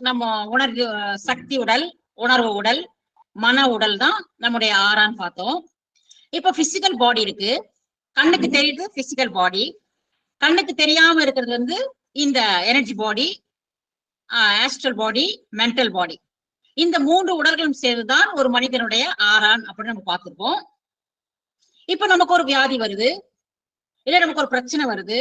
நம்ம உணர்வு சக்தி உடல் உணர்வு உடல் மன உடல் தான் நம்முடைய ஆறான்னு பார்த்தோம். இப்ப பிசிக்கல் பாடி இருக்கு. கண்ணுக்கு தெரியுது பிசிக்கல் பாடி கண்ணுக்கு தெரியாம இருக்கிறது வந்து இந்த energy body astral body mental body இந்த மூன்று உடல்களும் சேர்ந்துதான் ஒரு மனிதனுடைய ஆறான் அப்படின்னு நம்ம பார்த்திருப்போம். இப்ப நமக்கு ஒரு வியாதி வருது. இல்ல நமக்கு ஒரு பிரச்சனை வருது.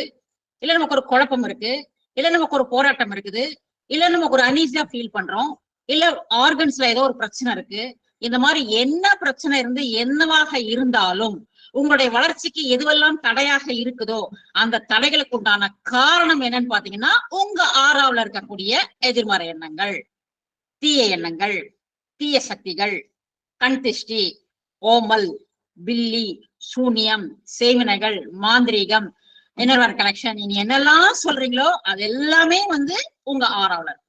இல்ல நமக்கு ஒரு குழப்பம் இருக்கு. இல்ல நமக்கு ஒரு போராட்டம் இருக்குது. இல்ல நமக்கு ஒரு அனீசியா ஃபீல் பண்றோம். இல்ல ஆர்கன்ஸ்ல ஏதோ ஒரு பிரச்சனை இருக்கு. இந்த மாதிரி என்ன பிரச்சனை இருந்து என்னவாக இருந்தாலும் உங்களுடைய வளர்ச்சிக்கு எதுவெல்லாம் தடையாக இருக்குதோ அந்த தடைகளுக்கு உண்டான காரணம் என்னன்னு பாத்தீங்கன்னா உங்க ஆறாவில் இருக்கக்கூடிய எதிர்மறை எண்ணங்கள் தீய எண்ணங்கள் தீய சக்திகள் கண் திஷ்டி ஓமல் பில்லி சூனியம் சேவினைகள் மாந்திரீகம் இன்னொரு கலெக்ஷன் நீங்க என்னெல்லாம் சொல்றீங்களோ அது எல்லாமே வந்து உங்க ஆறாவுல இருக்கும்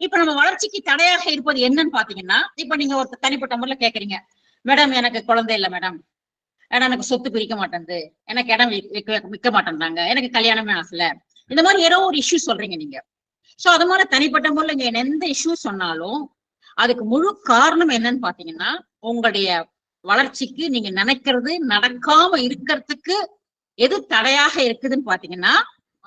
இப்ப நம்ம வளர்ச்சிக்கு தடையாக இருப்பது என்னன்னு பாத்தீங்கன்னா இப்ப நீங்க ஒரு தனிப்பட்ட முறையில கேக்குறீங்க. மேடம் எனக்கு குழந்தை இல்லை மேடம். ஏன்னா எனக்கு சொத்து பிரிக்க மாட்டேங்குது. எனக்கு இடம் விக்க விற்க மாட்டேன்றாங்க. எனக்கு கல்யாணமே ஆசல இந்த மாதிரி ஏதோ ஒரு இஷ்யூ சொல்றீங்க நீங்க. சோ அது மாதிரி தனிப்பட்ட முறையில நீங்க எந்த இஷ்யூ சொன்னாலும் அதுக்கு முழு காரணம் என்னன்னு பாத்தீங்கன்னா உங்களுடைய வளர்ச்சிக்கு நீங்க நினைக்கிறது நடக்காம இருக்கிறதுக்கு எது தடையாக இருக்குதுன்னு பாத்தீங்கன்னா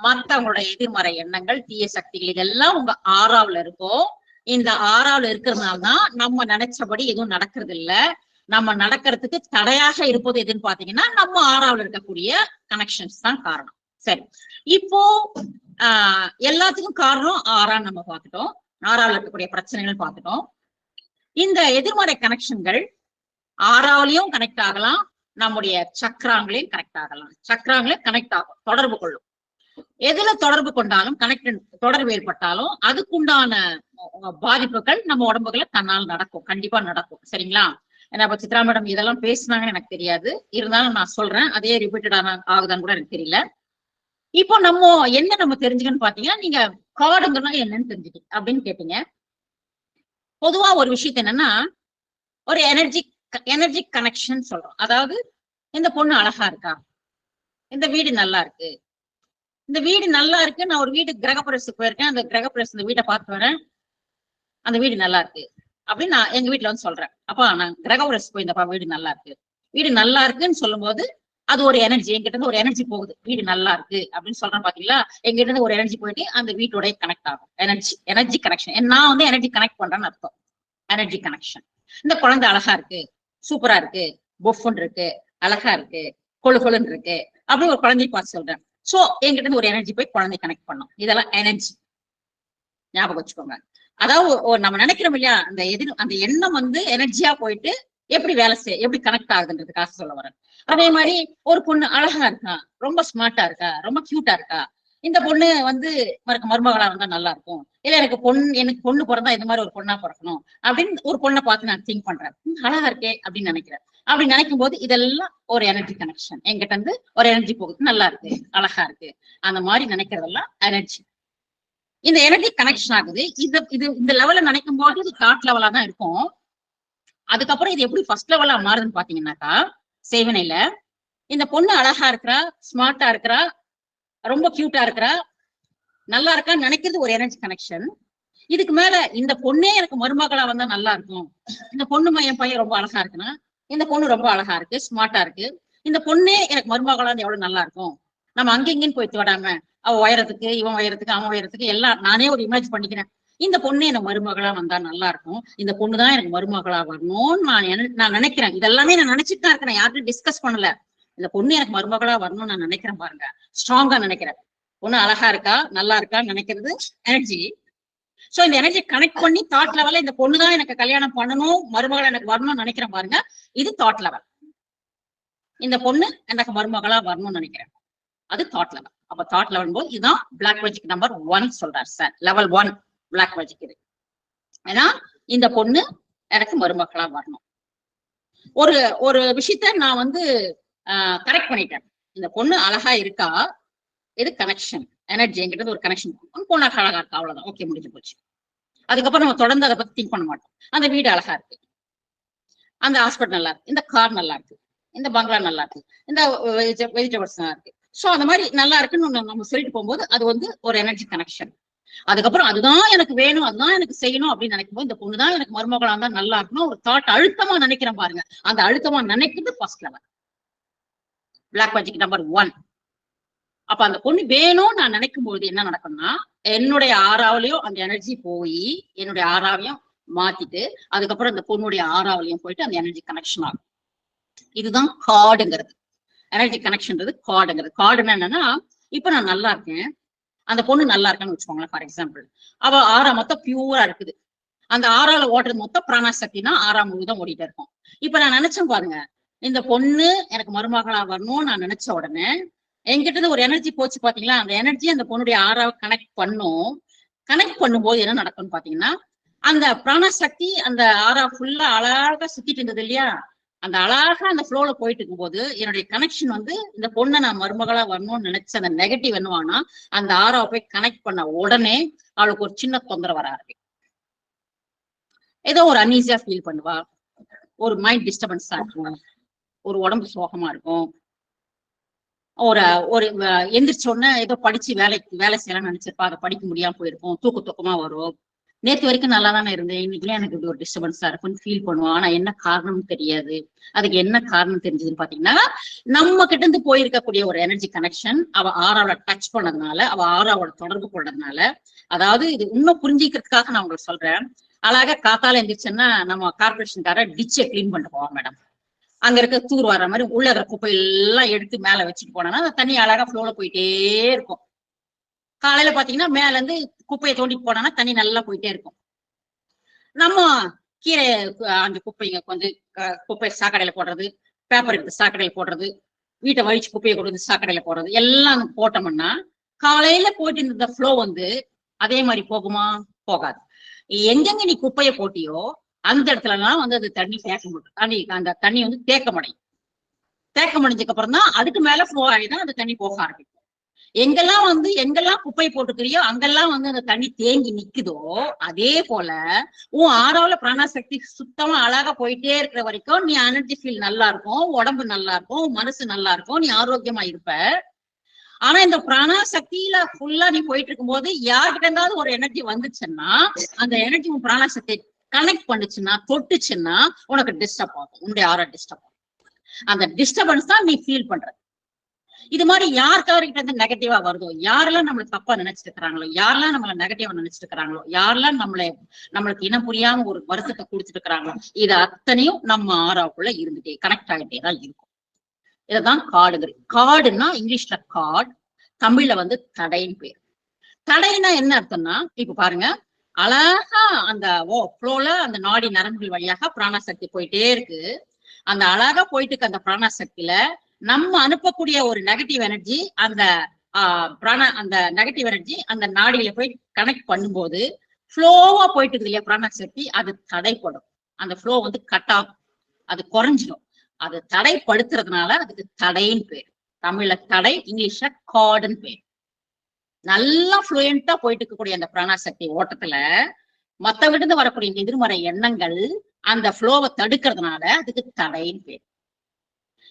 மத்தவங்களோட எதிர்மறை எண்ணங்கள் தீய சக்திகள் இதெல்லாம் உங்க ஆறாவில இருக்கும். இந்த ஆறாவில இருக்கிறதுனால தான் நம்ம நினைச்சபடி எதுவும் நடக்கிறது இல்ல நம்ம நடக்கிறதுக்கு தடையாக இருப்பது எதுன்னு பாத்தீங்கன்னா நம்ம ஆறாவில் இருக்கக்கூடிய கனெக்ஷன்ஸ் தான் காரணம். சரி. இப்போ ஆஹ் எல்லாத்துக்கும் காரணம் ஆறான்னு நம்ம பார்த்துட்டோம். ஆறாவில இருக்கக்கூடிய பிரச்சனைகள் பார்த்துட்டோம். இந்த எதிர்மறை கனெக்ஷன்கள் ஆறாவிலையும் கனெக்ட் ஆகலாம் நம்முடைய சக்கராங்களையும் கனெக்ட் ஆகலாம். சக்கராங்களையும் கனெக்ட் ஆகும் தொடர்பு கொள்ளும். எதுல தொடர்பு கொண்டாலும் கனெக்ட் தொடர்பு ஏற்பட்டாலும் அதுக்குண்டான பாதிப்புகள் நம்ம உடம்புகளை தன்னால் நடக்கும். கண்டிப்பா நடக்கும். சரிங்களா? ஏன்னா இப்ப சித்ரா மேடம் இதெல்லாம் பேசுனாங்கன்னு எனக்கு தெரியாது. இருந்தாலும் நான் சொல்றேன். அதே ரிப்பீட்டட் ஆகுதான்னு கூட எனக்கு தெரியல. இப்போ நம்ம என்ன நம்ம தெரிஞ்சுக்கணும்னு பாத்தீங்கன்னா நீங்க கார்டுங்கன்னா என்னன்னு தெரிஞ்சுக்கிங்க அப்படின்னு கேட்டீங்க. பொதுவா ஒரு விஷயத்த என்னன்னா ஒரு எனர்ஜி எனர்ஜி கனெக்ஷன் சொல்றோம். அதாவது இந்த பொண்ணு அழகா இருக்கா? இந்த வீடு நல்லா இருக்கு. இந்த வீடு நல்லா இருக்கு. நான் ஒரு வீடு கிரகப்பிரவேசத்துக்கு போயிருக்கேன். அந்த கிரகப்பிரவேசம் இந்த வீட்டை பார்த்து வரேன். அந்த வீடு நல்லா இருக்கு. அப்படின்னு நான் எங்க வீட்டுல வந்து சொல்றேன். அப்பா நான் கிரகப்பிரவேசத்துக்கு போயிருந்தப்பா வீடு நல்லா இருக்கு. வீடு நல்லா இருக்குன்னு சொல்லும் போது அது ஒரு எனர்ஜி என்கிட்ட இருந்து ஒரு எனர்ஜி போகுது. வீடு நல்லா இருக்கு அப்படின்னு சொல்றேன் பாத்தீங்களா? எங்கிட்ட இருந்து ஒரு எனர்ஜி போயிட்டு அந்த வீட்டோட கனெக்ட் ஆகும். எனர்ஜி எனர்ஜி கனெக்ஷன் நான் வந்து எனர்ஜி கனெக்ட் பண்றேன்னு அர்த்தம். எனர்ஜி கனெக்ஷன் இந்த குழந்தை அழகா இருக்கு. சூப்பரா இருக்கு. பொஃபன் இருக்கு. அழகா இருக்கு. கொழு கொழுன்னு இருக்கு. அப்படின்னு ஒரு குழந்தைய பார்த்து சொல்றேன். சோ என்கிட்ட இருந்து ஒரு எனர்ஜி போய் குழந்தை கனெக்ட் பண்ணும். இதெல்லாம் எனர்ஜி ஞாபகம் வச்சுக்கோங்க. அதாவது நம்ம நினைக்கிறோம் இல்லையா அந்த எதிர் அந்த எண்ணம் வந்து எனர்ஜியா போயிட்டு எப்படி வேலை செய்ய எப்படி கனெக்ட் ஆகுதுன்றதுக்காக சொல்ல வரேன். அதே மாதிரி ஒரு பொண்ணு அழகா இருக்கா ரொம்ப ஸ்மார்ட்டா இருக்கா ரொம்ப கியூட்டா இருக்கா இந்த பொண்ணு வந்து மறுக்க மருமகளா இருந்தா நல்லா இருக்கும். இல்ல எனக்கு பொண்ணு எனக்கு பொண்ணு பிறந்தா இந்த மாதிரி ஒரு பொண்ணா பிறக்கணும் அப்படின்னு ஒரு பொண்ணை பார்த்து நான் திங்க் பண்றேன். அழகா இருக்கே அப்படின்னு நினைக்கிறேன். அப்படி நினைக்கும் போது இதெல்லாம் ஒரு எனர்ஜி கனெக்ஷன் எங்கிட்ட இருந்து ஒரு எனர்ஜி போகுது. நல்லா இருக்கு. அழகா இருக்கு. அந்த மாதிரி நினைக்கிறதெல்லாம் எனர்ஜி இந்த எனர்ஜி கனெக்ஷன் ஆகுது. இது இது இந்த லெவல்ல நினைக்கும் போது இது தாட் லெவலா தான் இருக்கும். அதுக்கப்புறம் இது எப்படி ஃபர்ஸ்ட் லெவலா மாறுதுன்னு பாத்தீங்கன்னாக்கா சேவனையில இந்த பொண்ணு அழகா இருக்கிறா ஸ்மார்ட்டா இருக்கிறா ரொம்ப கியூட்டா இருக்கிறா நல்லா இருக்கான்னு நினைக்கிறது ஒரு எனர்ஜி கனெக்ஷன் இதுக்கு மேல இந்த பொண்ணே எனக்கு மருமகளா வந்தா நல்லா இருக்கும். இந்த பொண்ணு என் பையன் ரொம்ப அழகா இருக்குன்னா இந்த பொண்ணு ரொம்ப அழகா இருக்கு ஸ்மார்ட்டா இருக்கு. இந்த பொண்ணே எனக்கு மருமகளா எவ்வளவு நல்லா இருக்கும்? நம்ம அங்க போய் விடாம அவ உயரத்துக்கு இவன் உயரத்துக்கு அவன் உயரத்துக்கு எல்லாம் நானே ஒரு இமேஜ் பண்ணிக்கிறேன். இந்த பொண்ணு எனக்கு மருமகளா வந்தா நல்லா இருக்கும். இந்த பொண்ணு தான் எனக்கு மருமகளா வரணும்னு நான் நான் நினைக்கிறேன். இதெல்லாமே நான் நினைச்சிட்டு தான் இருக்கேன். யார்கிட்டயும் டிஸ்கஸ் பண்ணல. இந்த பொண்ணு எனக்கு மருமகளா வரணும்னு நான் நினைக்கிறேன் பாருங்க. ஸ்ட்ராங்கா நினைக்கிறேன். பொண்ணு அழகா இருக்கா? நல்லா இருக்கான்னு நினைக்கிறது எனர்ஜி சோ இந்த எனர்ஜி கனெக்ட் பண்ணி தாட் லெவல்ல இந்த பொண்ணு தான் எனக்கு கல்யாணம் பண்ணணும் மருமகள் எனக்கு வரணும்னு நினைக்கிறேன் பாருங்க. இது தாட் லெவல் இந்த பொண்ணு எனக்கு மருமகளா வரணும்னு நினைக்கிறேன். அது தாட் லெவல் அப்ப தாட் லெவல் போது இதுதான் பிளாக் மேஜிக் நம்பர் ஒன் சொல்றாரு sir level one black magic இது. ஏன்னா இந்த பொண்ணு எனக்கு மருமகளா வரணும். ஒரு ஒரு விஷயத்த நான் வந்து கரெக்ட் பண்ணிட்டேன். இந்த பொண்ணு அழகா இருக்கா? இது கனெக்ஷன் எனர்ஜி ஒரு கனெக்ஷன் பொண்ணு அழகா இருக்கா? அவ்வளவுதான். ஓகே முடிஞ்சு போச்சு. அதுக்கப்புறம் நம்ம தொடர்ந்து அதை பத்தி திங்க் பண்ண மாட்டோம். அந்த வீடு அழகா இருக்கு. அந்த ஹாஸ்பிட்டல் நல்லா இருக்கு. இந்த கார் நல்லா இருக்கு. இந்த பங்களா நல்லா இருக்கு. இந்த வெஜிடபிள்ஸ் நல்லா இருக்கு. ஸோ அந்த மாதிரி நல்லா இருக்குன்னு நம்ம சொல்லிட்டு போகும்போது அது வந்து ஒரு எனர்ஜி கனெக்ஷன் அதுக்கப்புறம் அதுதான் எனக்கு வேணும் அதுதான் எனக்கு செய்யணும் அப்படின்னு நினைக்கும் போது இந்த பொண்ணு தான் எனக்கு மருமகளா இருந்தா நல்லா இருக்கணும் ஒரு தாட் அழுத்தமா நினைக்கிறேன் பாருங்க. அந்த அழுத்தமா நினைக்கிறது first level black magic number one அப்ப அந்த பொண்ணு வேணும்னு நான் நினைக்கும் பொழுது என்ன நடக்கும்னா என்னுடைய ஆறாவிலையும் அந்த எனர்ஜி போய் என்னுடைய ஆறாவையும் மாத்திட்டு அதுக்கப்புறம் அந்த பொண்ணுடைய ஆறாவிலையும் போயிட்டு அந்த எனர்ஜி கனெக்ஷன் ஆகும். இதுதான் கார்டுங்கிறது எனர்ஜி கனெக்ஷன்றது கார்டுங்கிறது கார்டுன்னா என்னன்னா இப்ப நான் நல்லா இருக்கேன். அந்த பொண்ணு நல்லா இருக்கான்னு வச்சுக்கோங்களேன் ஃபார் எக்ஸாம்பிள் அவ ஆறா மொத்தம் பியூரா இருக்குது. அந்த ஆறால ஓடுறது மொத்தம் பிராணசக்தினா ஆறாம் முழுதான் ஓடிட்டு இருக்கும். இப்ப நான் நினைச்சேன் பாருங்க இந்த பொண்ணு எனக்கு மருமகளா வரணும்னு நான் நினைச்ச உடனே என்கிட்ட இருந்து ஒரு எனர்ஜி போச்சு பாத்தீங்களா? அந்த எனர்ஜி அந்த பொண்ணுடைய ஆறாவை கனெக்ட் பண்ணும். கனெக்ட் பண்ணும்போது என்ன நடக்கும்னு பாத்தீங்கன்னா அந்த பிராணசக்தி அந்த ஆறா ஃபுல்லா அழகா சுத்திட்டு இருந்தது இல்லையா? அந்த அழகா அந்த ஃப்ளோல போயிட்டு இருக்கும்போது என்னுடைய கனெக்ஷன் வந்து இந்த பொண்ணை நான் மருமகளா வரணும்னு நினைச்ச அந்த நெகட்டிவ் என்னவானா அந்த ஆறாவை போய் கனெக்ட் பண்ண உடனே அவளுக்கு ஒரு சின்ன தொந்தரவு வர ஆரம்பிக்கும். ஏதோ ஒரு அன்ஈஸியா ஃபீல் பண்ணுவா. ஒரு மைண்ட் டிஸ்டர்பன்ஸா இருக்கும். ஒரு உடம்பு சோகமா இருக்கும். ஒரு ஒரு எந்திரிச்சோடனே எந்திரிச்ச உடனே ஏதோ படிச்சு வேலைக்கு வேலை செய்யலாம்னு நினைச்சிருப்பா. அதை படிக்க முடியாம போயிருக்கும் தூக்கு தூக்கமா வரும். நேற்று வரைக்கும் நல்லா தானே இருந்தேன். இன்னைக்குலாம் எனக்கு இப்படி ஒரு டிஸ்டர்பன்ஸா இருக்கும்னு ஃபீல் பண்ணுவோம் ஆனா என்ன காரணம்னு தெரியாது. அதுக்கு என்ன காரணம் தெரிஞ்சதுன்னு பாத்தீங்கன்னா நம்ம கிட்ட இருந்து போயிருக்கக்கூடிய ஒரு எனர்ஜி கனெக்ஷன் அவ ஆறாவோட டச் பண்ணதுனால அவ ஆறாவோட தொடர்பு கொண்டதுனால அதாவது இது இன்னும் புரிஞ்சிக்கிறதுக்காக நான் உங்களுக்கு சொல்றேன். அழகா காத்தால எந்திரிச்சேன்னா நம்ம கார்பரேஷன்கார டிச்சை கிளீன் பண்ணிட்டு போவோம் மேடம் அங்க இருக்க தூர் வர்ற மாதிரி உள்ள இருக்கிற குப்பை எல்லாம் எடுத்து மேல வச்சுட்டு போனோம்னா அந்த தண்ணி அழகா ஃப்ளோல போயிட்டே இருக்கும். காலையில பாத்தீங்கன்னா மேல இருந்து குப்பையை தோண்டிட்டு போனோம்னா தண்ணி நல்லா போயிட்டே இருக்கும். நம்ம கீரை அந்த குப்பைங்க வந்து குப்பை சாக்கடையில போடுறது பேப்பர் எடுத்து சாக்கடையில போடுறது வீட்டை வழிச்சு குப்பையை கொண்டு வந்து சாக்கடையில போடுறது எல்லாம் போட்டோம்னா காலையில போயிட்டு இருந்த ஃப்ளோ வந்து அதே மாதிரி போகுமா? போகாது. எங்கெங்க நீ குப்பையை போட்டியோ அந்த இடத்துல எல்லாம் வந்து அது தண்ணி தேக்க முடியும் தண்ணி அந்த தண்ணி வந்து தேக்கமடையும் தேக்கமடைஞ்சதுக்கு அப்புறம் தான் அதுக்கு மேல ஃப்ளோ ஆகிதான் அந்த தண்ணி போக ஆரம்பிக்கும். எங்கெல்லாம் வந்து எங்கெல்லாம் குப்பை போட்டுக்கிறியோ அங்கெல்லாம் வந்து அந்த தண்ணி தேங்கி நிக்குதோ அதே போல உன் ஆறாவில பிராணசக்தி சுத்தமா அழகா போயிட்டே இருக்கிற வரைக்கும் நீ எனர்ஜி ஃபீல் நல்லா இருக்கும் உடம்பு நல்லா இருக்கும் உன் மனசு நல்லா இருக்கும் நீ ஆரோக்கியமா இருப்ப. ஆனா இந்த பிராணசக்தியில ஃபுல்லா நீ போயிட்டு இருக்கும்போது யார்கிட்ட இருந்தாவது ஒரு எனர்ஜி வந்துச்சுன்னா அந்த எனர்ஜி உன் பிராணசக்தி கனெக்ட் பண்ணுச்சுன்னா தொட்டுச்சுன்னா உனக்கு டிஸ்டர்ப் ஆகும். உன்னுடைய ஆரா டிஸ்டர்ப் ஆகும். அந்த டிஸ்டர்பன்ஸ் தான் நீ ஃபீல் பண்ற. இது மாதிரி யாருக்காவர்கிட்ட இருந்து நெகட்டிவா வருதோ யாரெல்லாம் நம்மள தப்பா நினைச்சிட்டு இருக்கிறாங்களோ யாரெல்லாம் நம்மள நெகட்டிவா நினைச்சிட்டு இருக்கிறாங்களோ யாரெல்லாம் நம்மளை நம்மளுக்கு இனம் புரியாம ஒரு வருத்தத்தை கொடுத்துட்டு இருக்கிறாங்களோ இது அத்தனையும் நம்ம ஆறாவுக்குள்ள இருந்துட்டே கனெக்ட் ஆகிட்டே தான் இருக்கும். இதுதான் காடுகள். காடுன்னா இங்கிலீஷ்ல காட் தமிழ்ல வந்து தடைன்னு பேர். தடைன்னா என்ன அர்த்தம்னா இப்ப பாருங்க அழகா அந்த ஓ ஃப்ளோல அந்த நாடி நரம்புகள் வழியாக பிராணசக்தி போயிட்டே இருக்கு. அந்த அழகா போயிட்டு இருக்க அந்த பிராணசக்தியில நம்ம அனுப்பக்கூடிய ஒரு நெகட்டிவ் எனர்ஜி அந்த ஆஹ் பிராண அந்த நெகட்டிவ் எனர்ஜி அந்த நாடியில போய் கனெக்ட் பண்ணும்போது ஃப்ளோவா போயிட்டு இருக்குது இல்லையா பிராணசக்தி? அது தடைப்படும். அந்த ஃப்ளோ வந்து கட் ஆகும். அது குறைஞ்சிடும் அது தடைப்படுத்துறதுனால அதுக்கு தடைன்னு பேர். தமிழ்ல தடை இங்கிலீஷ்ல காடுன்னு பேர். நல்லா ஃப்ளூயண்டா போயிட்டு இருக்கக்கூடிய அந்த பிராணாசக்தி ஓட்டத்துல மத்தவங்கிட்ட இருந்து வரக்கூடிய இந்த எதிர்மறை எண்ணங்கள் அந்த ஃப்ளோவை தடுக்கிறதுனால அதுக்கு தடைன்னு பேர்.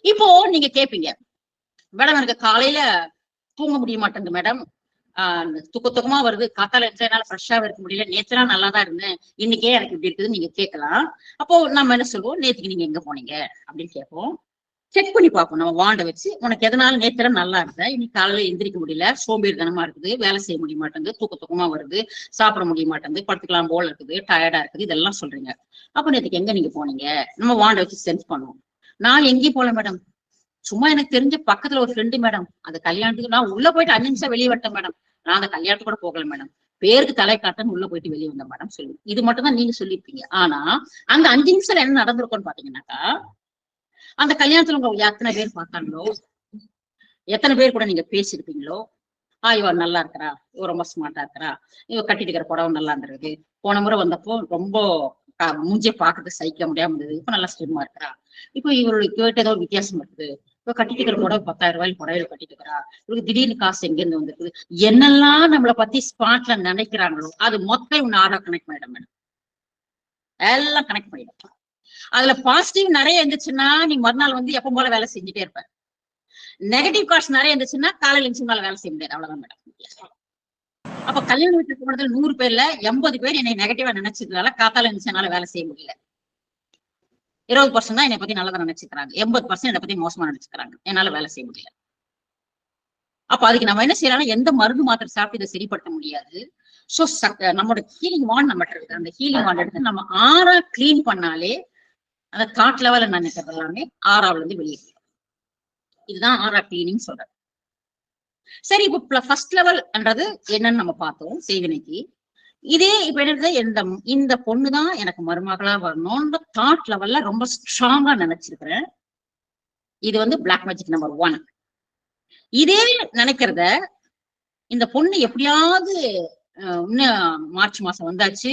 இப்போ நீங்க கேப்பீங்க மேடம் எனக்கு காலையில தூங்க முடிய மாட்டேங்குது மேடம். ஆஹ் துக்க துக்கமா வருது. காத்தால எந்த என்னால ஃப்ரெஷ்ஷாவே இருக்க முடியல. நேச்சரா நல்லா தான் இருந்தேன். இன்னைக்கே எனக்கு இப்படி இருக்குதுன்னு நீங்க கேட்கலாம். அப்போ நம்ம என்ன சொல்லுவோம் நேத்துக்கு நீங்க எங்க போனீங்க? அப்படின்னு கேட்போம். செக் பண்ணி பார்ப்போம். நம்ம வாண்ட வச்சு உனக்கு எதனால நேத்துல நல்லா இருந்த? இன்னைக்கு காலையில எந்திரிக்க முடியல. சோம்பேறித்தனமா இருக்குது. வேலை செய்ய முடிய மாட்டேங்குது. தூக்க தூக்கமா வருது. சாப்பிட முடிய மாட்டேங்குது. படுத்துக்கலாம் போல இருக்குது. டயர்டா இருக்குது. இதெல்லாம் சொல்றீங்க. அப்ப நேத்துக்கு எங்க நீங்க போனீங்க? நம்ம வாண்ட வச்சு சென்ஸ் பண்ணுவோம். நான் எங்கேயும் போல மேடம் சும்மா எனக்கு தெரிஞ்ச பக்கத்துல ஒரு ஃப்ரெண்டு மேடம் அந்த கல்யாணத்துக்கு நான் உள்ள போயிட்டு அஞ்சு நிமிஷம் வெளியே வரட்டேன் மேடம் நான் அந்த கல்யாணத்துக்கு கூட போகல மேடம் பேருக்கு தலை காட்டன்னு உள்ள போயிட்டு வெளியே வந்தேன் மேடம் சொல்லி. இது மட்டும் தான் நீங்க சொல்லியிருப்பீங்க. ஆனா அந்த அஞ்சு நிமிஷம் என்ன நடந்திருக்கும்னு பாத்தீங்கன்னாக்கா அந்த கல்யாணத்துல உங்க எத்தனை பேர் பார்த்தாங்களோ? எத்தனை பேர் கூட நீங்க பேசியிருப்பீங்களோ? ஆ இவ நல்லா இருக்கிறா. இவ ரொம்ப ஸ்மார்ட்டா இருக்கிறா. இவ கட்டிட்டு இருக்கிற புடவை நல்லா இருந்திருக்கு. போன முறை வந்தப்போ ரொம்ப மூஞ்சிய பாக்குறது சகிக்க முடியாம இருந்தது. இப்ப நல்லா ஸ்லிம்மா இருக்கிறா. இப்போ இவருக்கு கேட்டு ஏதோ ஒரு வித்தியாசம் இருக்குது. இப்ப கட்டிட்டு இருக்கிற புடவை பத்தாயிரம் ரூபாய்க்கு புடவையில கட்டிட்டு இருக்கிறா. இவருக்கு திடீர்னு காசு எங்க இருந்து வந்திருக்குது? என்னெல்லாம் நம்மளை பத்தி ஸ்பாட்ல நினைக்கிறாங்களோ அது மொத்தம் இவன் ஆடா கனெக்ட் பண்ணிடும் மேடம். எல்லாம் கனெக்ட் பண்ணிடும். அதுல பாசிட்டிவ் நிறைய இருந்துச்சுன்னா நீ மறுநாள் வந்து எப்ப போல வேலை செஞ்சுட்டே இருப்ப. நெகட்டிவ் காஸ்ட் நிறைய இருந்துச்சுன்னா காலையில எழுந்து மேல வேலை செய்ய முடியாது. அவ்வளவுதான் மேடம் அப்ப கல்யாண வீட்டுக்கு போனதுல நூறு பேர்ல எண்பது பேர் என்னை நெகட்டிவா நினைச்சதுனால காத்தால இருந்துச்சு என்னால வேலை செய்ய முடியல. இருபது பர்சன்ட் தான் என்னை பத்தி நல்லதா நினைச்சுக்கிறாங்க. எண்பது பர்சன்ட் என்னை பத்தி மோசமா நினைச்சுக்கிறாங்க. என்னால வேலை செய்ய முடியல. அப்ப அதுக்கு நம்ம என்ன செய்யலாம் எந்த மருந்து மாத்திரை சாப்பிட்டு இதை சரிப்படுத்த முடியாது. சோ நம்மளோட ஹீலிங் வாண்ட் நம்ம இருக்கு. அந்த ஹீலிங் வாண்ட் எடுத்து நம்ம ஆறா கிளீன் பண்ணாலே அந்த தாட் லெவல்ல நான் நினைக்கிறது எல்லாமே ஆறாவுல இருந்து வெளியே இதுதான் ஆறா கிளீனிங் சொல்றேன் சரி இப்ப ஃபர்ஸ்ட் லெவல்ன்றது என்னன்னு நம்ம பார்த்தோம் சேவினைக்கு இதே இப்ப என்னது? இந்த இந்த பொண்ணு தான் எனக்கு மருமகளா வரணும்ன்ற தாட் லெவல்ல ரொம்ப ஸ்ட்ராங்கா நினைச்சிருக்கிறேன். இது வந்து பிளாக் மேஜிக் நம்பர் ஒன் இதே நினைக்கிறத இந்த பொண்ணு எப்படியாவது இன்னும் மார்ச் மாசம் வந்தாச்சு.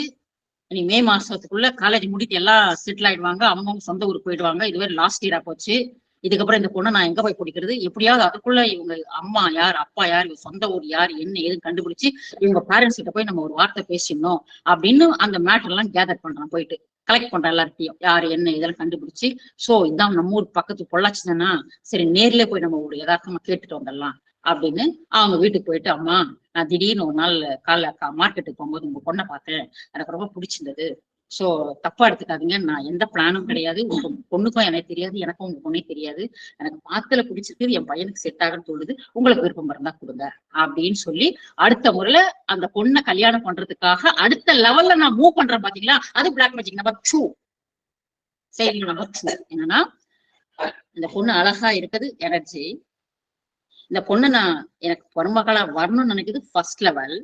இனி மே மாசத்துக்குள்ள காலேஜ் முடித்து எல்லாம் செட்டில் ஆயிடுவாங்க அவங்கவுங்க சொந்த ஊருக்கு போயிடுவாங்க. இதுவே லாஸ்ட் இயரா போச்சு. இதுக்கப்புறம் இந்த பொண்ணை நான் எங்க போய் பிடிக்கிறது? எப்படியாவது அதுக்குள்ள இவங்க அம்மா யார் அப்பா யார் இவங்க சொந்த ஊர் யார் என்ன ஏதுன்னு கண்டுபிடிச்சு இவங்க பேரண்ட்ஸ் கிட்ட போய் நம்ம ஒரு வார்த்தை பேசிடணும் அப்படின்னு அந்த மேட்டர் எல்லாம் கேதர் பண்றான் போயிட்டு. கலெக்ட் பண்ற எல்லார்ட்டையும் யார் என்ன இதெல்லாம் கண்டுபிடிச்சு. சோ இதான் நம்ம ஊர் பக்கத்து பொள்ளாச்சி தானா? சரி நேர்லயே போய் நம்ம ஒரு யதார்த்தமா கேட்டுட்டு வந்துடலாம். அப்படின்னு அவங்க வீட்டுக்கு போயிட்டு அம்மா நான் திடீர்னு ஒரு நாள் காலைல மார்க்கெட்டுக்கு போகும்போது உங்க பொண்ணை பார்த்தேன். எனக்கு ரொம்ப பிடிச்சிருந்தது. சோ தப்பா எடுத்துக்காதீங்க. நான் எந்த பிளானும் கிடையாது. உங்க பொண்ணுக்கும் எனக்கு தெரியாது. எனக்கும் உங்க பொண்ணே தெரியாது. எனக்கு பாத்துல பிடிச்சிருக்கு என் பையனுக்கு செட் ஆகுன்னு தோணுது உங்களுக்கு விருப்பம் இருந்தா கொடுங்க. அப்படின்னு சொல்லி அடுத்த முறையில அந்த பொண்ணை கல்யாணம் பண்றதுக்காக அடுத்த லெவல்ல நான் மூவ் பண்றேன் பாத்தீங்களா? அது பிளாக் மேஜிக் நம்பர் டூ சரி நம்பர் டூ என்னன்னா இந்த பொண்ணு அழகா இருக்குது. எனர்ஜி இந்த பொண்ணு நான் எனக்கு மருமகளா வரணும்னு நினைக்கிறது ஃபர்ஸ்ட் லெவல்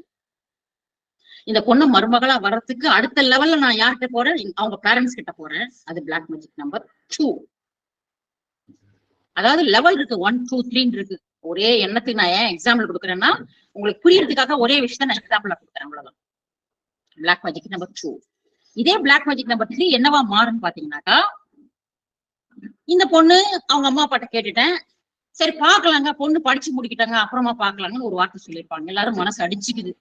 இந்த பொண்ணு மருமகளா வர்றதுக்கு அடுத்த லெவல்ல நான் யார்கிட்ட போறேன்? அவங்க பேரண்ட்ஸ் கிட்ட போறேன். அது பிளாக் மேஜிக் நம்பர் டூ அதாவது லெவல் இருக்கு. ஒன் டூ த்ரீன்னு இருக்கு. ஒரே எண்ணத்துக்கு நான் ஏன் எக்ஸாம்பிள் கொடுக்குறேன்னா உங்களுக்கு புரியறதுக்காக ஒரே விஷயத்த நான் எக்ஸாம்பிள் கொடுக்குறேன். அவ்வளவுதான். பிளாக் மேஜிக் நம்பர் டூ இதே பிளாக் மேஜிக் நம்பர் த்ரீ என்னவா மாறும்னு பாத்தீங்கன்னாக்கா இந்த பொண்ணு அவங்க அம்மா அப்பாட்ட கேட்டுட்டேன். சரி பாக்கலாங்க பொண்ணு படிச்சு முடிக்கிட்டாங்க. அப்புறமா பாக்கலாங்கன்னு ஒரு வார்த்தை சொல்லியிருப்பாங்க. எல்லாரும் மனசு அடிச்சுக்குது.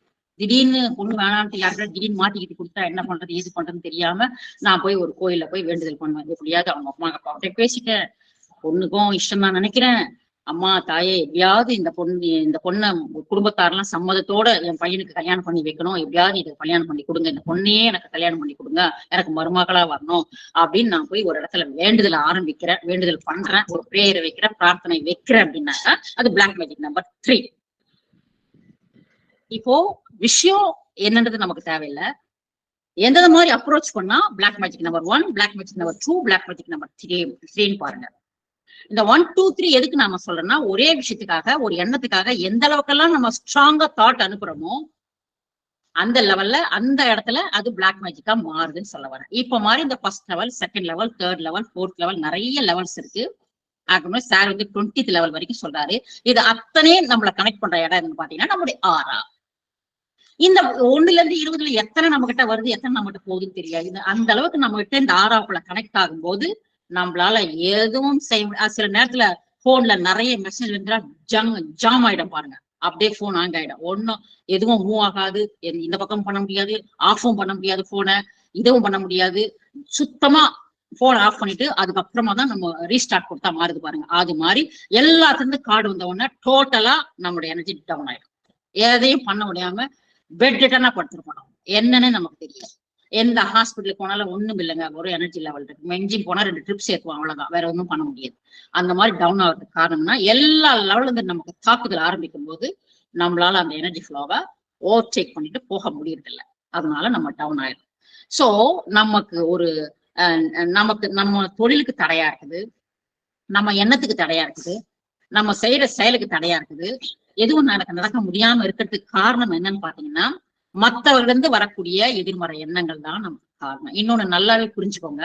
திடீர்னு பொண்ணு வேணான்ட்டு யார்கிட்ட திடீர்னு மாட்டிக்கிட்டு கொடுத்தா என்ன பண்றது ஏது பண்றதுன்னு தெரியாம நான் போய் ஒரு கோயில்ல போய் வேண்டுதல் பண்ணுவேன். எப்படியாவது அவங்க அம்மா அப்பா பேசிட்டேன் பொண்ணுக்கும் இஷ்டம் தான் நினைக்கிறேன். அம்மா தாயே எப்படியாவது இந்த பொண்ணு இந்த பொண்ணை குடும்பத்தாரெல்லாம் சம்மதத்தோட என் பையனுக்கு கல்யாணம் பண்ணி வைக்கணும். எப்படியாவது இதுக்கு கல்யாணம் பண்ணி கொடுங்க. இந்த பொண்ணையே எனக்கு கல்யாணம் பண்ணி கொடுங்க. எனக்கு மருமகளா வரணும் அப்படின்னு நான் போய் ஒரு இடத்துல வேண்டுதல் ஆரம்பிக்கிறேன். வேண்டுதல் பண்றேன். ஒரு பிரேயரை வைக்கிறேன். பிரார்த்தனை வைக்கிறேன் அப்படின்னாக்கா அது பிளாக் மேஜிக் நம்பர் த்ரீ இப்போ விஷயம் என்னன்றது நமக்கு தேவையில்லை. எந்த மாதிரி அப்ரோச் பண்ணா black magic number one black magic number two black magic number three த்ரீன்னு பாருங்க. இந்த ஒன் டூ த்ரீ எதுக்கு நாம சொல்றோம்னா ஒரே விஷயத்துக்காக ஒரு எண்ணத்துக்காக எந்த அளவுக்கெல்லாம் நம்ம ஸ்ட்ராங்கா தாட் அனுப்புறோமோ அந்த லெவல்ல அந்த இடத்துல அது பிளாக் மேஜிக்கா மாறுதுன்னு சொல்ல வரேன். இப்ப மாதிரி இந்த first level second level third level fourth level நிறைய லெவல்ஸ் இருக்கு. அதுக்கு சார் வந்து டுவெண்ட்டி லெவல் வரைக்கும் சொல்றாரு. இது அத்தனை நம்மள கனெக்ட் பண்ற இடம் எதுன்னு பாத்தீங்கன்னா நம்முடைய ஆறா. இந்த ஒண்ணுல இருந்து இருபதுல எத்தனை நம்ம கிட்ட வருது எத்தனை நம்ம கிட்ட போகுதுன்னு தெரியாது. அந்த அளவுக்கு நம்ம கிட்ட இந்த ஆறாப்புல கனெக்ட் ஆகும்போது நம்மளால எதுவும் செய்ய முடியாது சில நேரத்துல போன்ல நிறைய மெசேஜ் வந்துடா ஜங் ஜாம் ஆயிடும் பாருங்க. அப்படியே போன் ஆங் ஆயிடும். ஒன்னும் எதுவும் மூவ் ஆகாது. இந்த பக்கம் பண்ண முடியாது. ஆஃபும் பண்ண முடியாது போனை இதுவும் பண்ண முடியாது. சுத்தமா போன் ஆஃப் பண்ணிட்டு அதுக்கப்புறமா தான் நம்ம ரீஸ்டார்ட் கொடுத்தா மாறுது பாருங்க. அது மாதிரி எல்லாத்துலேருந்து கார்டு வந்த உடனே டோட்டலா நம்மளுடைய எனர்ஜி டவுன் ஆயிடும். எதையும் பண்ண முடியாம பெட் ரிட்டனா படுத்துருப்போம். என்னன்னு நமக்கு தெரியாது. எந்த ஹாஸ்பிட்டலுக்கு போனாலும் ஒண்ணும் இல்லைங்க. ஒரு எனர்ஜி லெவல் இருக்கு. மெஞ்சி போனா ரெண்டு ட்ரிப்ஸ் சேர்த்துவோம் அவ்வளவுதான். வேற ஒன்றும் பண்ண முடியாது. அந்த மாதிரி டவுன் ஆகிறதுக்கு காரணம்னா எல்லா லெவல்ல இருந்து நமக்கு தாக்குதல் ஆரம்பிக்கும் போது நம்மளால அந்த எனர்ஜி ஃப்ளோவை ஓவர் டேக் பண்ணிட்டு போக முடியறதில்ல. அதனால நம்ம டவுன் ஆயிடும் சோ நமக்கு ஒரு அஹ், நமக்கு நம்ம தொழிலுக்கு தடையா இருக்குது. நம்ம எண்ணத்துக்கு தடையா இருக்குது. நம்ம செய்யற செயலுக்கு தடையா இருக்குது. எதுவும் நடக்க நடக்க முடியாம இருக்கிறதுக்கு காரணம் என்னன்னு பாத்தீங்கன்னா மத்தவர்கள் இருந்து வரக்கூடிய எதிர்மறை எண்ணங்கள் தான் நமக்கு காரணம். இன்னொன்னு நல்லாவே புரிஞ்சுக்கோங்க.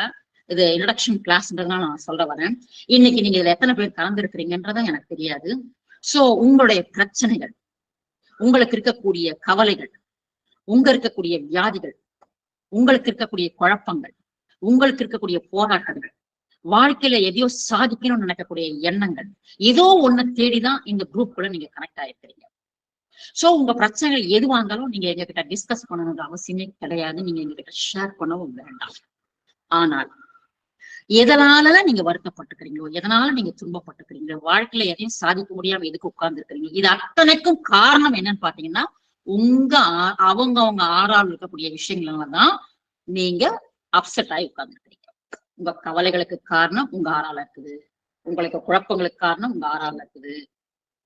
இது இன்ட்ரடக்ஷன் கிளாஸ்ன்றதுனால நான் சொல்ல வரேன். இன்னைக்கு நீங்க இதுல எத்தனை பேர் கலந்துருக்கிறீங்கன்றதும் எனக்கு தெரியாது. சோ உங்களுடைய பிரச்சனைகள் உங்களுக்கு இருக்கக்கூடிய கவலைகள் உங்க இருக்கக்கூடிய வியாதிகள் உங்களுக்கு இருக்கக்கூடிய குழப்பங்கள் உங்களுக்கு இருக்கக்கூடிய போராட்டங்கள் வாழ்க்கையில எதையோ சாதிக்கணும்னு நினைக்கக்கூடிய எண்ணங்கள் ஏதோ ஒண்ணு தேடிதான் இந்த குரூப்குள்ள நீங்க கனெக்ட் ஆயிருக்கிறீங்க. சோ உங்க பிரச்சனைகள் எதுவா இருந்தாலும் நீங்க எங்க கிட்ட டிஸ்கஸ் பண்ணணுன்ற அவசியமே கிடையாது. நீங்க எங்க கிட்ட ஷேர் பண்ணவும் வேண்டாம். ஆனால் எதனாலதான் நீங்க வருத்தப்பட்டுக்கிறீங்களோ எதனால நீங்க துன்பப்பட்டுக்கிறீங்களோ வாழ்க்கையில எதையும் சாதிக்க முடியாம எதுக்கு உட்கார்ந்து இருக்கிறீங்க இது அத்தனைக்கும் காரணம் என்னன்னு பாத்தீங்கன்னா உங்க அவங்க அவங்க ஆறால் இருக்கக்கூடிய விஷயங்கள்ல தான் நீங்க அப்செட் ஆகி உட்கார்ந்துருக்கிறீங்க. உங்க கவலைகளுக்கு காரணம் உங்க ஆறால இருக்குது. உங்களுக்கு குழப்பங்களுக்கு காரணம் உங்க ஆறால இருக்குது.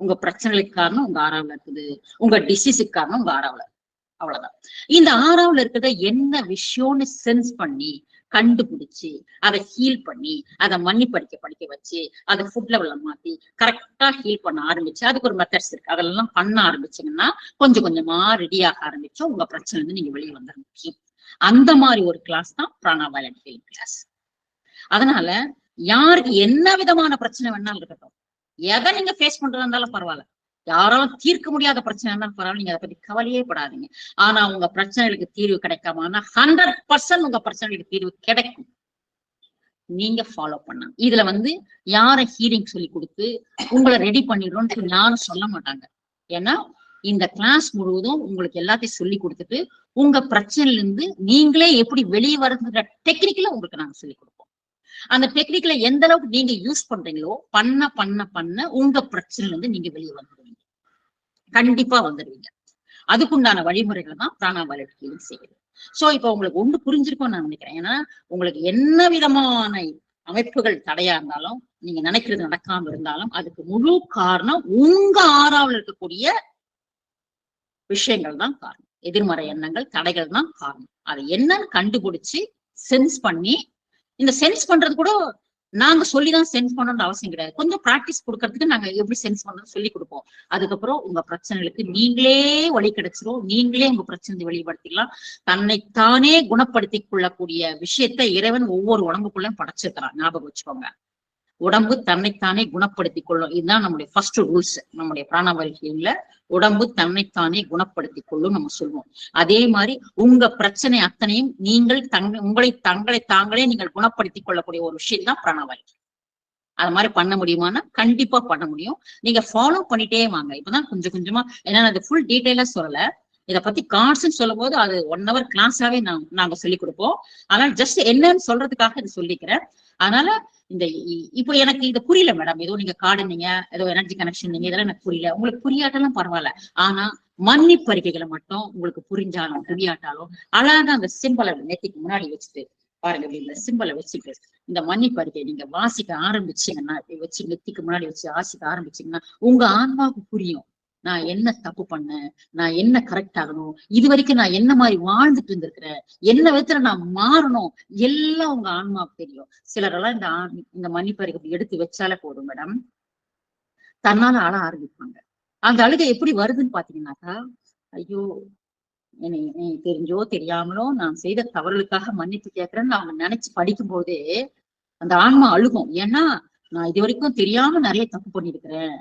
உங்க பிரச்சனைகளுக்கு காரணம் உங்க ஆறாவில் இருக்குது. உங்க டிசீஸுக்கு காரணம் உங்க ஆறாவில் இருக்கு. அவ்வளவுதான். இந்த ஆறாவில் இருக்கிறத என்ன விஷயம்னு சென்ஸ் பண்ணி கண்டுபிடிச்சு அதை ஹீல் பண்ணி அதை மண்ணி படிக்க படிக்க வச்சு அதை ஃபுட் லெவல்ல மாத்தி கரெக்டா ஹீல் பண்ண ஆரம்பிச்சு அதுக்கு ஒரு மெத்தட்ஸ் இருக்கு. அதெல்லாம் பண்ண ஆரம்பிச்சீங்கன்னா கொஞ்சம் கொஞ்சமா ரெடி ஆக ஆரம்பிச்சு உங்க பிரச்சனை வந்து நீங்க வெளியே வந்துட முடியும் அந்த மாதிரி ஒரு கிளாஸ் தான் பிராணா வயலட் ஹீலிங் கிளாஸ் அதனால யாருக்கு என்ன விதமான பிரச்சனை வேணாலும் இருக்கட்டும் எதை நீங்க ஃபேஸ் பண்றதா இருந்தாலும் பரவாயில்ல. யாராலும் தீர்க்க முடியாத பிரச்சனை இருந்தாலும் பரவாயில்ல. நீங்க அதை பத்தி கவலையே படாதீங்க. ஆனா உங்க பிரச்சனைகளுக்கு தீர்வு கிடைக்காம ஹண்ட்ரட் பர்சன்ட் உங்க பிரச்சனைகளுக்கு தீர்வு கிடைக்கும். நீங்க ஃபாலோ பண்ண இதுல வந்து யார ஹீலிங் சொல்லி கொடுத்து உங்களை ரெடி பண்ணிடுறோம்னு யாரும் சொல்ல மாட்டாங்க. ஏன்னா இந்த கிளாஸ் முழுவதும் உங்களுக்கு எல்லாத்தையும் சொல்லி கொடுத்துட்டு உங்க பிரச்சனையில இருந்து நீங்களே எப்படி வெளியே வரதுங்கிற டெக்னிக்கல உங்களுக்கு நாங்க சொல்லி கொடுப்போம். அந்த டெக்னிக்கலை எந்த அளவுக்கு நீங்க யூஸ் பண்றீங்களோ பண்ண பண்ண பண்ண உங்க பிரச்சனையில இருந்து நீங்க வெளியே வந்துடுவீங்க கண்டிப்பா வந்துடுவீங்க அதுக்குண்டான வழிமுறைகளை தான் பிராணா வயலட் செய்யுது சோ இப்ப உங்களுக்கு ஒண்ணு புரிஞ்சிருக்கும் நான் நினைக்கிறேன். ஏன்னா உங்களுக்கு என்ன விதமான அமைப்புகள் தடையா இருந்தாலும் நீங்க நினைக்கிறது நடக்காம இருந்தாலும் அதுக்கு முழு காரணம் உங்க ஆறாவில் இருக்கக்கூடிய விஷயங்கள் தான் காரணம். எதிர்மறை எண்ணங்கள் தடைகள் தான் காரணம். அதை என்னன்னு கண்டுபிடிச்சு சென்ஸ் பண்ணி இந்த சென்ஸ் பண்றது கூட நாங்க சொல்லிதான் சென்ஸ் பண்ணணும்னு அவசியம் கிடையாது. கொஞ்சம் பிராக்டிஸ் கொடுக்கறதுக்கு நாங்க எப்படி சென்ஸ் பண்ணணும் சொல்லி கொடுப்போம். அதுக்கப்புறம் உங்க பிரச்சனைகளுக்கு நீங்களே வழி கிடைச்சிரும். நீங்களே உங்க பிரச்சனை வெளிப்படுத்திக்கலாம். தன்னைத்தானே குணப்படுத்திக் கொள்ளக்கூடிய விஷயத்த இறைவன் ஒவ்வொரு உடம்புக்குள்ளயும் படைச்சிருக்கிறான். ஞாபகம் வச்சுக்கோங்க. உடம்பு தன்னைத்தானே குணப்படுத்திக் கொள்ளும். இதுதான் நம்முடைய ஃபர்ஸ்ட் ரூல்ஸ் நம்முடைய பிராணவல்கியில உடம்பு தன்னைத்தானே குணப்படுத்திக் கொள்ளும் நம்ம சொல்லுவோம். அதே மாதிரி உங்க பிரச்சனை அத்தனையும் நீங்கள் தங்க உங்களை தங்களை தாங்களே நீங்கள் குணப்படுத்திக் கொள்ளக்கூடிய ஒரு விஷயம் தான் பிராணவாயு. அது மாதிரி பண்ண முடியுமானா கண்டிப்பா பண்ண முடியும். நீங்க ஃபாலோ பண்ணிட்டே வாங்க. இப்பதான் கொஞ்சம் கொஞ்சமா ஏன்னா அது ஃபுல் டீட்டெயிலா சொல்லல. இதை பத்தி கார்ட்ஸ்ன்னு சொல்லும் போது அது ஒன் ஹவர் கிளாஸாவே நாங்க சொல்லி கொடுப்போம். அதனால ஜஸ்ட் என்னன்னு சொல்றதுக்காக இது சொல்லிக்கிறேன். அதனால இந்த இப்போ எனக்கு இது புரியல மேடம் ஏதோ நீங்க காடுனீங்க ஏதோ எனர்ஜி கனெக்ஷன் நீங்க இதெல்லாம் எனக்கு புரியல. உங்களுக்கு புரியாட்டாலும் பரவாயில்ல. ஆனா மன்னிப்பறிக்கைகளை மட்டும் உங்களுக்கு புரிஞ்சாலும் புரியாட்டாலும் அழகா அந்த சிம்பிளை நெத்திக்கு முன்னாடி வச்சுட்டு பாருங்க இப்படி இந்த சிம்பிளை வச்சுட்டு இந்த மன்னிப்பறிக்கை நீங்க வாசிக்க ஆரம்பிச்சீங்கன்னா இப்படி வச்சு நெத்திக்கு முன்னாடி வச்சு வாசிக்க ஆரம்பிச்சீங்கன்னா உங்க ஆன்மாவுக்கு புரியும். நான் என்ன தப்பு பண்ணேன்? நான் என்ன கரெக்ட் ஆகணும்? இது வரைக்கும் நான் என்ன மாதிரி வாழ்ந்துட்டு இருந்திருக்கிறேன்? என்ன விதத்துல நான் மாறணும்? எல்லாம் உங்க ஆன்மாவுக்கு தெரியும். சிலரெல்லாம் இந்த இந்த மன்னிப்பறிக்கை இப்படி எடுத்து வச்சாலே போதும் மேடம் தன்னால அழ ஆரம்பிப்பாங்க. அந்த அழுகை எப்படி வருதுன்னு பாத்தீங்கன்னாக்கா ஐயோ என்னை என்னை தெரிஞ்சோ தெரியாமலோ நான் செய்த தவறுகளுக்காக மன்னிப்பு கேட்கிறேன்னு அவங்க நினைச்சு படிக்கும் போதே அந்த ஆன்மா அழுகும். ஏன்னா நான் இது வரைக்கும் தெரியாம நிறைய தப்பு பண்ணிருக்கிறேன்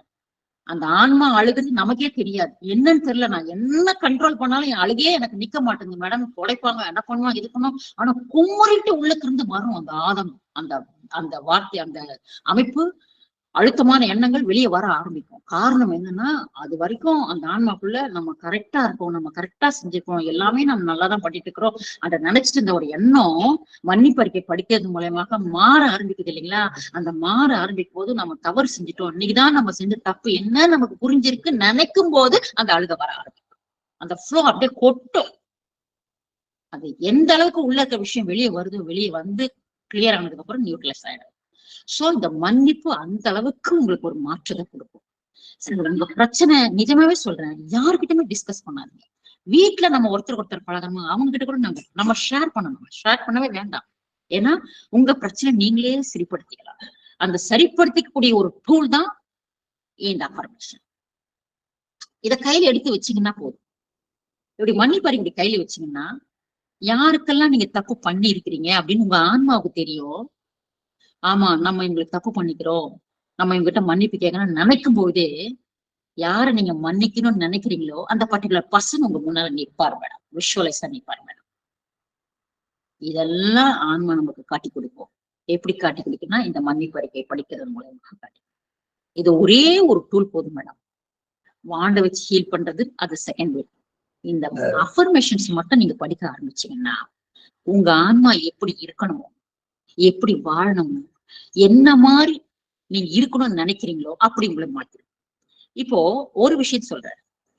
அந்த ஆன்மா அழுகுது நமக்கே தெரியாது. என்னன்னு தெரியல. நான் என்ன கண்ட்ரோல் பண்ணாலும் என் அழுகையே எனக்கு நிக்க மாட்டேங்குது. மேடம் உடைப்பாங்க என்ன பண்ணுவாங்க? இது பண்ணுவோம் ஆனா குமுறிட்டு உள்ளுக்கு இருந்து வரும் அந்த ஆதம் அந்த அந்த வார்த்தை அந்த அமைப்பு. அழுத்தமான எண்ணங்கள் வெளியே வர ஆரம்பிக்கும். காரணம் என்னன்னா அது வரைக்கும் அந்த ஆன்மாக்குள்ள நம்ம கரெக்டா இருக்கோம் நம்ம கரெக்டா செஞ்சிருக்கோம் எல்லாமே நம்ம நல்லா தான் பண்ணிட்டு இருக்கிறோம். அதை நினைச்சிட்டு இந்த ஒரு எண்ணம் மன்னிப்பறிக்கை படிக்கிறது மூலயமாக மாற ஆரம்பிக்குது இல்லைங்களா? அந்த மாற ஆரம்பிக்கும் போது நம்ம தவறு செஞ்சுட்டோம். இன்னைக்குதான் நம்ம செஞ்ச தப்பு என்ன நமக்கு புரிஞ்சிருக்கு நினைக்கும் போது அந்த அழுக வர ஆரம்பிக்கும். அந்த ஃப்ளோ அப்படியே கொட்டும். அது எந்த அளவுக்கு உள்ள இருக்க விஷயம் வெளியே வருதோ வெளியே வந்து கிளியர் ஆனதுக்கு அப்புறம் நியூட்ரலைஸ் ஆயிடும். சோ இந்த மன்னிப்பு அந்த அளவுக்கு உங்களுக்கு ஒரு மாற்றத்தை கொடுக்கும். உங்க பிரச்சனை நிஜமாவே சொல்றேன். யாருக்கிட்டயுமே டிஸ்கஸ் பண்ணாதீங்க. வீட்டுல நம்ம ஒருத்தர் ஒருத்தர் பழகணும்? அவங்க கிட்ட கூட நம்ம நம்ம ஷேர் பண்ணணும். ஷேர் பண்ணவே வேண்டாம். ஏன்னா உங்க பிரச்சனை நீங்களே சரிப்படுத்திக்கலாம். அந்த சரிப்படுத்திக்கக்கூடிய ஒரு டூல் தான் இந்த அஃபர்மேஷன் இத கையில எடுத்து வச்சீங்கன்னா போதும். இப்படி மன்னிப்பாரு இப்படி கையில வச்சீங்கன்னா யாருக்கெல்லாம் நீங்க தப்பு பண்ணி இருக்கிறீங்க அப்படின்னு உங்க ஆன்மாவுக்கு தெரியும் ஆமா நம்ம இவங்களுக்கு தப்பு பண்ணிக்கிறோம். நம்ம இவங்ககிட்ட மன்னிப்பு கேட்கணும்னு நினைக்கும் போதே யாரை நீங்க மன்னிக்கணும்னு நினைக்கிறீங்களோ அந்த பர்டிகுலர் பர்சன் உங்க முன்னால நிற்பாரு மேடம் விஷுவலைஸா நிற்பாரு மேடம் இதெல்லாம் ஆன்மா நமக்கு காட்டி கொடுக்கும். எப்படி காட்டி கொடுக்குன்னா இந்த மன்னிப்பு அறிக்கை படிக்கிறது மூலயமா காட்டி இது ஒரே ஒரு டூல் போதும் மேடம் வாண்ட வச்சு ஹீல் பண்றது அது செகண்ட் வே இந்த அஃபர்மேஷன்ஸ் மட்டும் நீங்க படிக்க ஆரம்பிச்சீங்கன்னா உங்க ஆன்மா எப்படி இருக்கணுமோ எப்படி வாழணுமோ என்ன மாதிரி நீங்க இருக்கணும்னு நினைக்கிறீங்களோ அப்படி உங்களை மாத்திரும். இப்போ ஒரு விஷயம் சொல்றேன்.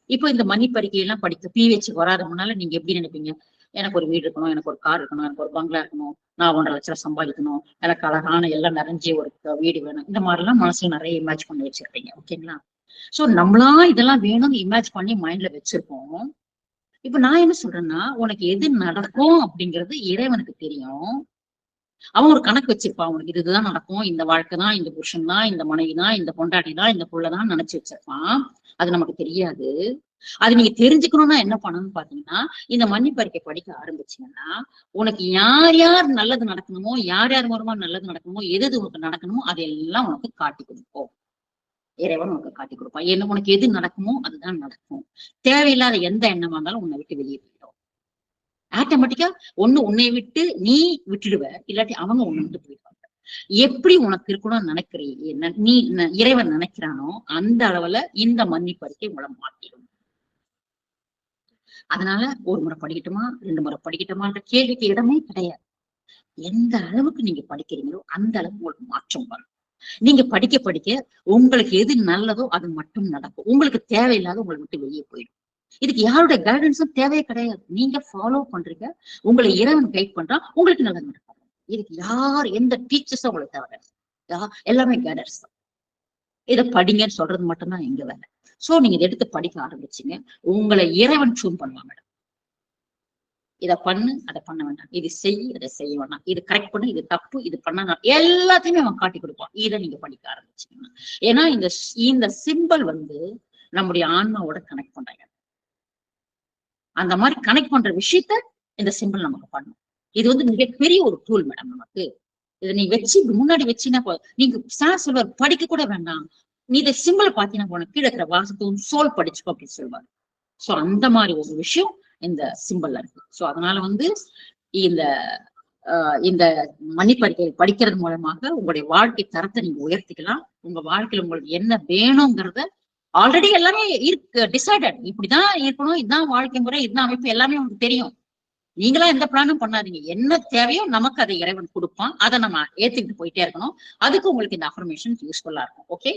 இப்போ இந்த மணி பறிக்கை எல்லாம் படிக்க பிஹெச் வராத முன்னால நீங்க எப்படி நினைப்பீங்க? எனக்கு ஒரு வீடு இருக்கணும் எனக்கு ஒரு கார் இருக்கணும் எனக்கு ஒரு பங்களா இருக்கணும் நான் ஒன்றரை லட்சம் சம்பாதிக்கணும் எனக்கு அழகான எல்லாம் நிறைஞ்ச ஒரு வீடு வேணும். இந்த மாதிரி எல்லாம் மனசுல நிறைய இமேஜ் பண்ணி வச்சிருப்பீங்க. ஓகேங்களா சோ நம்மளா இதெல்லாம் வேணும்னு இமேஜ் பண்ணி மைண்ட்ல வச்சிருப்போம். இப்ப நான் என்ன சொல்றேன்னா உனக்கு எது நடக்கும் அப்படிங்கிறது இறைவனுக்கு தெரியும். அவன் ஒரு கணக்கு வச்சிருப்பான் உனக்கு இதுதான் நடக்கும். இந்த வாழ்க்கை தான் இந்த புருஷன் தான் இந்த மனைவி தான் இந்த பொண்டாட்டி தான் இந்த புள்ளதான் நினைச்சு வச்சிருப்பான். அது நமக்கு தெரியாது. அது நீங்க தெரிஞ்சுக்கணும்னா என்ன பண்ணணும்னு பாத்தீங்கன்னா இந்த மன்னிப்பறிக்கை படிக்க ஆரம்பிச்சீங்கன்னா உனக்கு யார் யார் நல்லது நடக்கணுமோ யார் யார் மூலமா நல்லது நடக்கணுமோ எது எது உனக்கு நடக்கணுமோ அதெல்லாம் உனக்கு காட்டி கொடுப்போம். இறைவன் உனக்கு காட்டி கொடுப்பான். என்ன உனக்கு எது நடக்குமோ அதுதான் நடக்கும். தேவையில்லாத எந்த எண்ணமா இருந்தாலும் உன்னை விட்டு வெளியே ஆட்டோமேட்டிக்கா ஒண்ணு உன்னை விட்டு நீ விட்டுடுவ. இல்லாட்டி அவங்க உன்னை விட்டு போயிடுவாங்க. எப்படி உனக்கு இருக்கணும்னு நினைக்கிறீ? நீ இறைவன் நினைக்கிறானோ அந்த அளவுல இந்த மன்னிப்பறிக்கை உங்களை மாட்டிடும் அதனால ஒரு முறை படிக்கட்டுமா? ரெண்டு முறை படிக்கட்டுமான்ற கேள்விக்கு இடமே கிடையாது. எந்த அளவுக்கு நீங்க படிக்கிறீங்களோ அந்த அளவுக்கு உங்களுக்கு மாற்றம் வரும். நீங்க படிக்க படிக்க உங்களுக்கு எது நல்லதோ அது மட்டும் நடக்கும். உங்களுக்கு தேவையில்லாத உங்களை விட்டு வெளியே போயிடும். இதுக்கு யாருடைய கைடன்ஸும் தேவையே கிடையாது. நீங்க ஃபாலோ பண்றீங்க. உங்களை இறைவன் கைட் பண்றான். உங்களுக்கு நல்லது நடக்கும். இதுக்கு யார் எந்த டீச்சர்ஸும் உங்களுக்கு தேவை கிடையாது. யா- எல்லாமே கைடன்ஸ் தான். இதை படிங்கன்னு சொல்றது மட்டும்தான் எங்க வேலை. சோ நீங்க இதை எடுத்து படிக்க ஆரம்பிச்சீங்க. உங்களை இறைவன் சூன் பண்ணலாம் மேடம் இதை பண்ணு அதை பண்ண வேண்டாம். இது செய் அதை செய்ய வேண்டாம். இது கரெக்ட் பண்ணு இது தப்பு இது பண்ண எல்லாத்தையுமே அவன் காட்டி கொடுப்பான். இதை நீங்க படிக்க ஆரம்பிச்சீங்கன்னா ஏன்னா இந்த இந்த சிம்பல் வந்து நம்முடைய ஆன்மாவோட கனெக்ட் பண்றாங்க. அந்த மாதிரி கனெக்ட் பண்ற விஷயத்த இந்த சிம்பிள் நமக்கு பண்ணும் இது வந்து மிகப்பெரிய ஒரு டூல் மேடம் நமக்கு. இதை நீ வச்சு முன்னாடி வச்சீங்கன்னா நீங்க சார் சொல்வார் படிக்க கூட வேண்டாம். நீ இதை சிம்பிள் பாத்தீங்கன்னா போன கீழே இருக்கிற வாசத்தும் சோல் படிச்சுக்கோ அப்படின்னு சொல்லுவாரு சோ அந்த மாதிரி ஒரு விஷயம் இந்த சிம்பிள்ல இருக்கு. சோ அதனால வந்து இந்த ஆஹ் இந்த மன்னிப்பறிக்கை படிக்கிறது மூலமாக உங்களுடைய வாழ்க்கை தரத்தை நீங்க உயர்த்திக்கலாம். உங்க வாழ்க்கையில உங்களுக்கு என்ன வேணுங்கிறத ஆல்ரெடி எல்லாமே இருக்கு டிசைடட் இப்படிதான் இருக்கணும் இதுதான் வாழ்க்கை முறை இதுதான் அமைப்பு எல்லாமே உங்களுக்கு தெரியும். நீங்களா எந்த பிளானும் பண்ணாதீங்க. என்ன தேவையோ நமக்கு அதை இறைவன் கொடுப்பான். அதை நம்ம ஏத்துக்கிட்டு போயிட்டே இருக்கணும். அதுக்கு உங்களுக்கு இந்த அஃபர்மேஷன் யூஸ்ஃபுல்லா இருக்கும். ஓகே